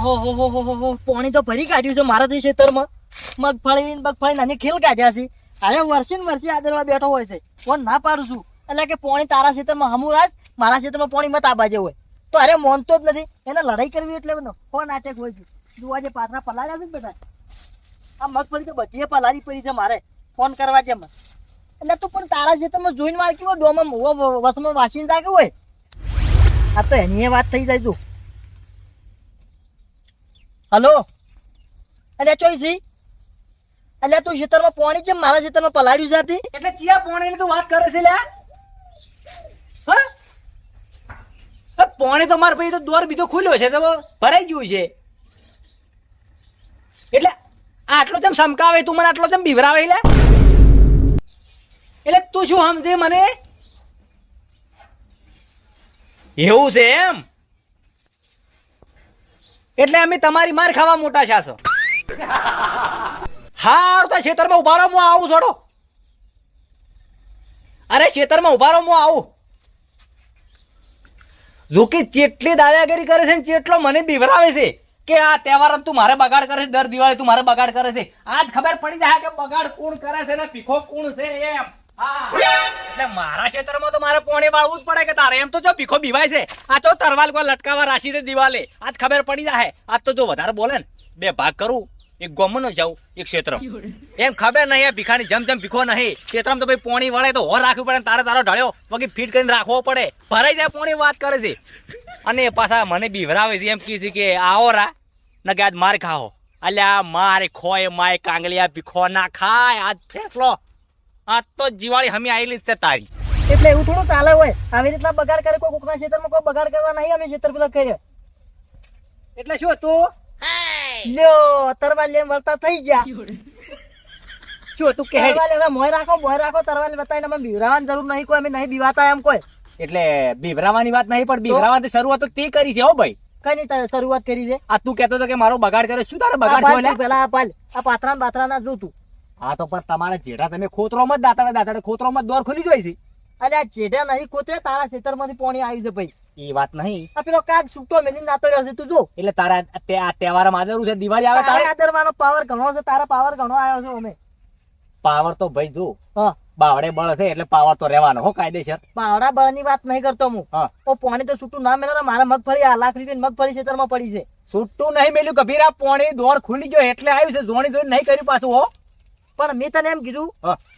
ઓહો પાણી તો ભરી કાઢ્યું છે મારા તો ખેતરમાં. મગફળી મગફળી નાની ખેલ કાઢ્યા છે. અરે વર્ષે ને વર્ષે આદરવા બેઠો હોય છે. ફોન ના પાડું છું. એટલે કે પાણી તારા ખેતરમાં હમું રાજ, મારા ખેતરમાં પાણી મત આબાજે હોય. તો અરે મોનતો જ નથી. એને લડાઈ કરવી એટલે બધો ફોન નાટક હોય છે જોવા જે પાથરા પલાળ્યા છે ને બધા. આ મગફળી તો બધી પલાળી પડી છે મારે. ફોન કરવા છે એટલે તું પણ તારા ખેતરમાં જોઈને માર કેવો ડોમાં વસમાં વાસીને રાખ્યું હોય? આ તો એની વાત થઈ જાય તું હલો? અલ્યા ચોઈ સી? અલ્યા તું ખેતરમાં પાણી છે મારા ખેતરમાં પલાડ્યું છે? એટલે ચિયા પોણી તું વાત કરે છે લ્યા? તો મારા ભાઈ તો દોર બીજો ખુલ્યો છે, તો ભરાઈ ગયું છે. એટલે આટલો તેમ સમકાવે? તું મને આટલો તેમ બીવરાવે લે એટલે તું શું સમજે મને? એવું છે એમ? એટલે અમે તમારી માર ખાવા મોટા છાસો હાર તો ખેતરમાં ઊભા રહો, હું આવું છોડો. અરે ખેતરમાં ઊભા રહો, હું આવું. જો કે ચેટલી દાદાગીરી કરે છે ને ચેટલો મને બીવરાવે છે કે આ તહેવાર તું મારે બગાડ કરે છે, દર દિવાળી તું મારે બગાડ કરે છે. આજ ખબર પડી જાય કે બગાડ કોણ કરે છે ને પીખો કોણ છે, એમ. મારા પોણે વળે તો હોર રાખવું પડે તારે તારો ઢળ્યો. વગી ફીટ કરીને રાખવો પડે. ભરાઈ જાય પોણી વાત કરે છે. અને પાછા મને બીવરાવે છે, એમ કહે છે કે, આવો રા. ને કે આજ માર ખાઓ અલ્યા મારે ખોય માય કાંગલિયા ભીખો ના ખાય. આજ ફેસલો. આજ તો જીવાળી હમી આવેલી છે તારી. એટલે એવું થોડું ચાલે હોય. આવી રીતના બગાડ કરે કોઈ કોકના ખેતરમાં કોઈ બગાડ કરવા નહીં અમે ખેતર પેલા કર્યો. એટલે શું તું લ્યો તરવાલ લેમ વળતા થઈ ગયા. શું તું કહે. તરવાલ હવે મોય રાખો મોય રાખો તરવાલ બતાવીને અમે બીવરાવાની જરૂર નહીં કોઈ અમે નહીં બીવાતા એમ કોઈ. એટલે બીવરાવાની વાત નહીં પણ બીવરાવાની શરૂઆત તો તે કરી છે હો ભાઈ. કઈ નહીં તારે શરૂઆત કરી છે. આ તું કહેતો હતો કે મારો બગાડ કરે શું તારે આ બગાડ? તું પેલા આ પાલ. આ પાત્રા બાત્રા ના જોતું. હા તો પણ તમારે જેઠા તમે ખોતરોમાં જ દાતાડે દાતાડે ખોતરોમાં દોર ખુલી જોઈ છે. અરે આ જેઠા નહીં ખોતરે તારા ખેતરમાંથી પાણી આવ્યું છે ભાઈ. એ વાત નહીં. આ પેલો કાગ સુટો મેલી નાતો રહ્યો છે તું જો. એટલે તારા આ તહેવાર માજરું છે? દિવાળી આવે તારે આદરવાનો પાવર ઘણો છે તારા પાવર ઘણો આવ્યો છે અમે. પાવર તો ભાઈ જો હા. બાવડે બળ છે એટલે પાવર તો રહેવાનો હો કાયદેસર. પાવડા બળની વાત નહીં કરતો હું. હા. ઓ પાણી તો છૂટું ના મેલો મારા મગફળી આ લાખ રૂપિયા મગફળી ખેતરમાં પડી છે. છૂટું નહીં મેલ્યું કભીરા પોણી દોર ખુલી ગયો એટલે આવ્યું છે. જોણી જોઈ નહીં કર્યું પાછું હો. પણ મેં તને એમ કીધું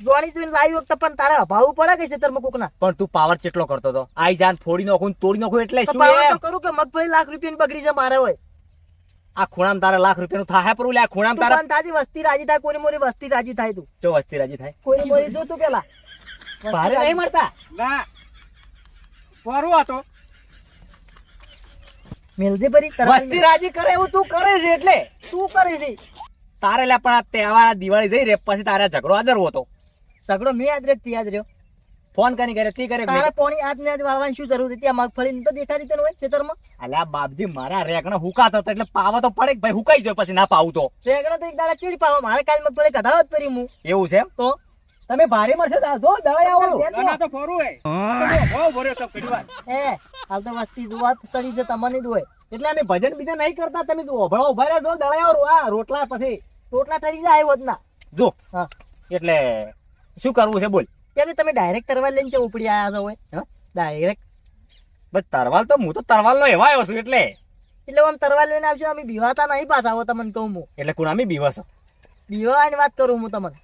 જોણી જોઈને લાવી વખતે પણ તારે અભાવ પડે કે ખેતરમાં કોકના? પણ તું પાવર કેટલો કરતો હતો? આઈ જાન ફોડી નાખું ને તોડી નાખું એટલે શું પાવર તો કરું કે મગફળી લાખ રૂપિયાની બગડી છે મારે હોય. આ ખૂણામ તારે લાખ રૂપિયાનું થાય પરું આ ખૂણામ તારે તાજી વસ્તી રાજી થાય કોઈ મોરી વસ્તી રાજી થાય તું? જો વસ્તી રાજી થાય. કોઈ મોરી જો તું પેલા? ભારે નહીં મળતા? ના. પરું હતો. મેલજે પરી વસ્તી રાજી કરે એવું તું કરે છે એટલે? તું કરે છે. તારે લે પણ આ તહેવાર દિવાળી જઈ રે પછી તારે ઝઘડો આદરવો હતો. ઝઘડો મેં યાદ રાખ યાદ રહ્યો. ફોન કરી કરે તી કરે તારે પોણી આજ ને આજ વાળવાની શું જરૂર હતી આ મગફળી તો દેખાતી તને હોય ખેતરમાં. અલ્યા બાપજી મારા રેકણા હુકાતો હતો એટલે પાવા તો પડે ભાઈ હુકાઈ જાય પછી ના પાવું તો. રેગડો તો એક દાડા ચીડી પાવો મારે કાલ મગફળી કઢાવો જ પડી હું. એવું છે તો? તમે ભારે મળશે તો જો દળાઈ આવો ના તો ફરું હે. બહુ ભર્યો તો કડીવાર એ હાલ તો વસ્તી જોવા સડી છે તમને જ હોય એટલે અમે ભજન બીજા નહીં કરતા તમે જો ભણો ઊભા રહ્યા જો દળાઈ આવો આ રોટલા પછી. રોટલા ઠરી જાય ના. જો. હા. એટલે શું કરવું છે બોલ. કેમ કે તમે ડાયરેક્ટ તરવાલ લઈને ચા ઉપડી આયા છો હોય ડાયરેક્ટ બસ તરવાલ તો હું તો તરવાલ નો એવા આવ્યો છું એટલે. એટલે આમ તરવાલ લઈને આવશો અમે બીવાતા નહીં પાછા આવો તમને કહું હું. એટલે કુણામી બીવસ બીવાની વાત કરું હું તમને.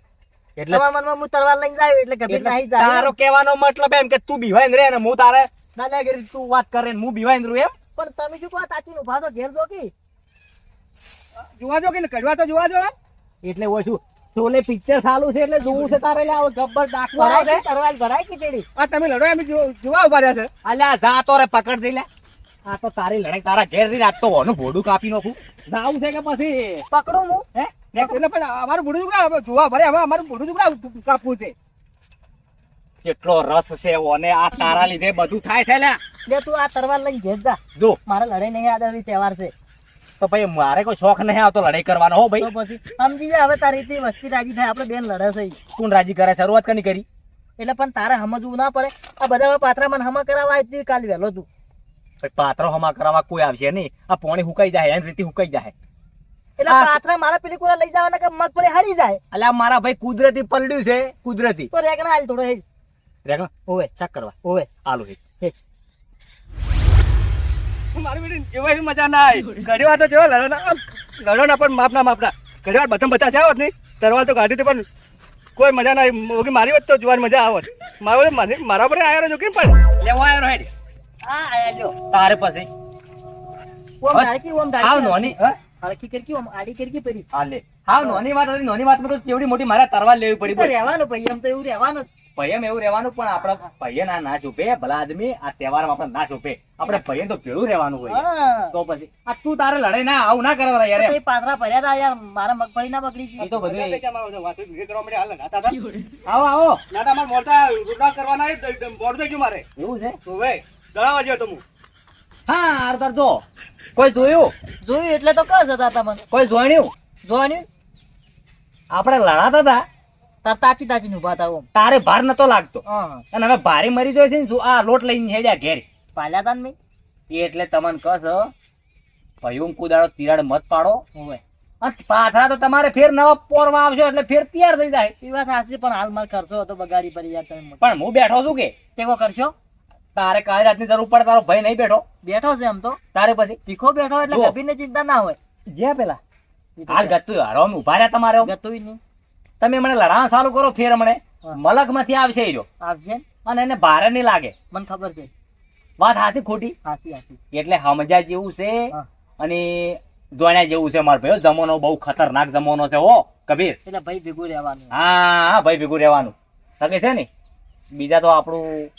એટલે તમારા મનમાં હું તરવાલ લઈને જાય એટલે કભી નહીં જાય તારો કહેવાનો મતલબ એમ કે તું બીવાઈને રે ને હું તારે દાદાગીરી તું વાત કરે ને હું બીવાઈને રહું એમ. પણ તમે શું કહો તાચી ઊભા તો ઘેર જો કે? જોવા જો કે ને કડવા તો જોવા જો. એટલે હોય શું શોલે પિક્ચર સારું છે એટલે જોવું છે તારે લે આવો ગબ્બર દાખલો આવે. ભરાય તરવાલ ભરાય કે તેડી? આ તમે લડો એમ જોવા ઊભા રહ્યા છે. અલ્યા જા તો રે પકડ દે લે. આ તો તારી લડાઈ તારા ઘેરથી રાત તો ઓનું ભોડું કાપી નાખું. જાવું છે કે પછી? પકડું હું. હે? એટલે પણ અમારું ભોડું દુકડા જોવા ભરે હવે અમારું ભોડું દુકડા કાપવું છે. કેટલો રસ છે ઓને આ તારા લીધે બધું થાય છે લે. લે તું આ તરવાલ લઈને ઘેર જા. જો. મારે લડાઈ નહીં આદરવી તહેવાર છે. તો ભાઈ મારે કોઈ શોખ નહીં આવતો લડાઈ કરવાનો હો ભાઈ. પછી સમજી જા હવે તારી રીતે વસ્તી રાજી થાય આપણે બેન લડે છે કોણ રાજી કરે શરૂઆત કની કરી? એટલે પણ તારે સમજવું ના પડે. આ બધા પાત્રા મને હમા કરાવવા આવી કાલ વહેલો તું. પાત્રો હમા કરાવવા કોઈ આવશે નહીં. આ પોણી હુકાઈ જાય એમ રીતે હુકાઈ જાય એટલે પાત્રા મારા પેલી કોરા લઈ જવાના કે મગફળી હારી જાય? મારા ભાઈ કુદરતી પલડ્યું છે કુદરતી. તો રેગણા હાલ થોડો હેડ. રેગણ? ઓવે. ચેક કરવા. ઓવે. આલુ હે મારી બેટી મજા ના આવી. ઘડી વાર તો જેવા લડો ના લડો ના પણ માપ ના માપ વાર બધા બચા જાવ નહીં. તરવાર તો કાઢી પણ કોઈ મજા ના આવી. મારી વાત તો જોવાની મજા આવત મારો મને- મારા પર આવ્યો જો કેમ પણ? લેવો આવ્યો હેડ. હા આયા તારે પછી. ઓમ હવે ઓમ નોની હા? હળકી કરકી ઓમ આડી કરકી પરી. હાલે હાવ નોની વાત હતી. નોની વાતમાં તો ચેવડી મોટી મારા તરવા લેવી પડી રહેવાનું ભાઈ એમ તો એવું રહેવાનું. ભયમ એવું રહેવાનું પણ આપણા ભયે ના ના ચૂપે ભલા આદમી આ તહેવારમાં આપણે ના ચૂપે આપણે ભયે તો ભેળું રહેવાનું હોય તો પછી આ તું તારે લડે ના આવું ના કરવા યાર તો એ ભર્યા તા યાર મારા મગફળી ના બગડી છે તો બધું ના આવો આવો મારે મોટા ગુડા કરવાના બોર્ડ દેજો મારે એવું છે હવે દળાવા ગયો તો હા આર તાર જો કોઈ જોયું જોયું એટલે તો કસ હતા તમને કોઈ જોણ્યું જોણ્યું આપણે લડાતા હતા તાર તાચી તાચી ઊભા હતા તારે ભાર નતો લાગતો. અને હવે ભારે મરી જાય છે ને જો આ લોટ લઈને હેડ્યા ઘેર. પાલ્યા તા ને એ એટલે તમને કસ ભયું કુદાડો તિરાડ મત પાડો. પાથરા તો તમારે ફેર નવા પોરમાં આવશો એટલે ફેર તૈયાર થઈ જાય. એ વાત હાસી પણ હાલ કરશો હતો બગાડી પડી યાર તમે પણ હું બેઠો છું કે? તેવો કરશો? તારે કાલે રાતની જરૂર પડે તારો ભાઈ નહીં બેઠો. બેઠો છે એમ તો. તારે પછી? તીખો બેઠો એટલે ગભીને ચિંતા ના હોય. જ્યાં પેલા? હાલ છે. ગતું હરવા ઊભા રહ્યા તમારે ગતું નહીં. તમે મને લડા ચાલુ કરો ફેર મને. મલકમાંથી આવશે આવશે? અને એને ભારે નહીં લાગે. મને ખબર છે. વાત હાથી ખોટી? એટલે સમજ્યા જેવું છે. અને જોણ્યા જેવું છે મારો ભાઈ જમાનો બહુ ખતરનાક જમાનો છે હો કબીર. એટલે ભાઈ ભેગું રહેવાનું. હા હા ભાઈ ભેગું રહેવાનું. શકે છે ને? બીજા તો આપણું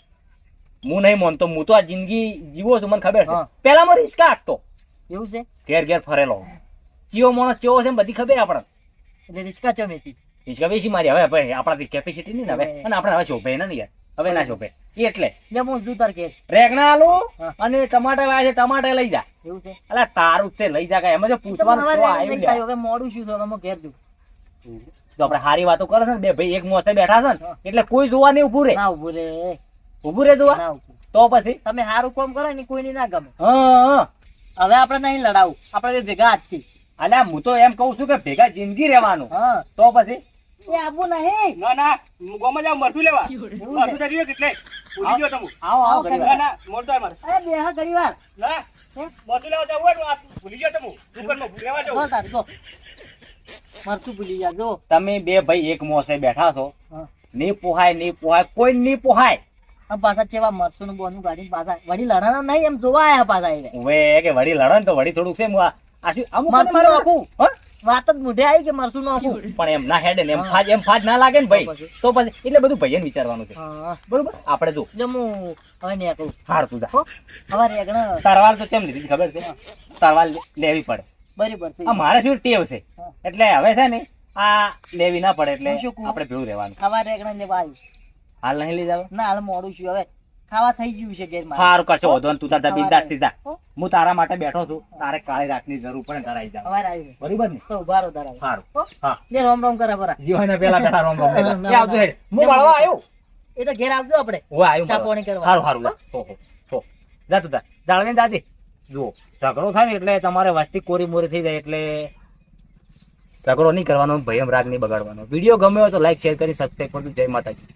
હું નહીં માનતો. હું તો આ જિંદગી જીવો છું મને ખબર છે. પેલા માં રિસ્કા આટતો એવું છે? ઘેર ઘેર ફરેલો. ચિયો મોણો ચેવો છે બધી ખબર આપણને. એટલે રિસ્કા ચમેથી રિસ્કા વેચી મારી હવે ભાઈ આપણાથી કેપેસિટી નહીં ને હવે. અને આપણે હવે શોભે ને યાર હવે ના શોભે. એટલે. રેગણા આલુ અને ટમાટા વાય છે ટમાટા લઈ જા. એવું છે? અલા તારું તે લઈ જા. એમાં જો પૂછવાનું હવે તો મોડું શું હવે હું ઘેર જઉં. જો આપણે હારી વાતો કરે છે ને બે ભાઈ એક મોસે બેઠા છે ને એટલે કોઈ જોવા નહીં ઉભું રે. ના ઉભું રે. ઉભું રે જોવા? તો પછી? તમે સારું કામ કરો ને કોઈને ના ગમે. હા હવે આપણે નહીં લડાવું. આપણે ભેગા આજથી અલ્યા હું તો એમ કહું છું કે ભેગા જિંદગી રહેવાનું. હા. તો પછી? એ આવું નહીં. ના ના ગોમાં જાવ મરતું લેવા. મરતું થઈ ગયું ભૂલી ગયો તમે આવો આવો આવો ના ના મોટો મારે. અરે બે હા ના મરતું લેવા જવું હોય ભૂલી ગયો તમે દુકાનમાં ભૂલી લેવા જો. જવું તાર ભૂલી ગયા જો. તમે બે ભાઈ એક મોસે બેઠા છો. નહીં પોહાય નહીં પોહાય કોઈ નહીં પોહાય. પાછા ચેવા મરચું નું બોનું ગાડી પાછા વડી લડાના નહીં એમ જોવા આયા પાછા હવે કે વડી લડો ને તો વડી થોડુંક છે હું આ- આ શું અમુક મારો નાખું. હા? વાત જ મોઢે આવી કે મરચું નું આખું પણ એમ ના હેડે ને એમ. ફાજ એમ ફાજ ના લાગે ને ભાઈ. તો પછી? એટલે બધું ભાઈને વિચારવાનું છે. બરોબર? આપણે જો. જમું હવે ને કહું હાર તું જા. હવે રેગણા. તરવાર તો કેમ લીધી? ખબર છે? તરવાર લેવી પડે. બરાબર છે. આ મારે શું ટેવ છે? એટલે હવે છે ને આ લેવી ના પડે એટલે શું? આપણે ભેળું રહેવાનું. ખાવા રેગણા લેવા આવ્યું હાલ નહીં લઈ જાવ? ના હાલ મોડું છું. હવે ખાવા થઈ ગયું છે ઘેર સારું કરશો વધો તું તાર બિંદાસ જા. હું? તારા માટે બેઠો છું તારે કાળી રાખની જરૂર પડે તારા આવી જાવ બરોબર ને? તો ઊભા રહો તારા સારું હા? બે રોમ રોમ કરા પરા જીવાના પેલા બેઠા રોમ રોમ કે આવજો હે હું મળવા આવ્યો? એ તો ઘેર આવજો આપણે. હું આવ્યો ચા પાણી કરવા. સારું સારું હો, હો. જા તું જા. જાળવીને દાદી જુઓ ઝઘડો થાય એટલે તમારે વસ્તી કોરી મોરી થઈ જાય એટલે ઝઘડો નહીં કરવાનો ભયમ રાગ નહીં બગાડવાનો. વીડિયો ગમ્યો હોય તો લાઈક શેર કરી સબસ્ક્રાઈબ કરજો. જય માતાજી.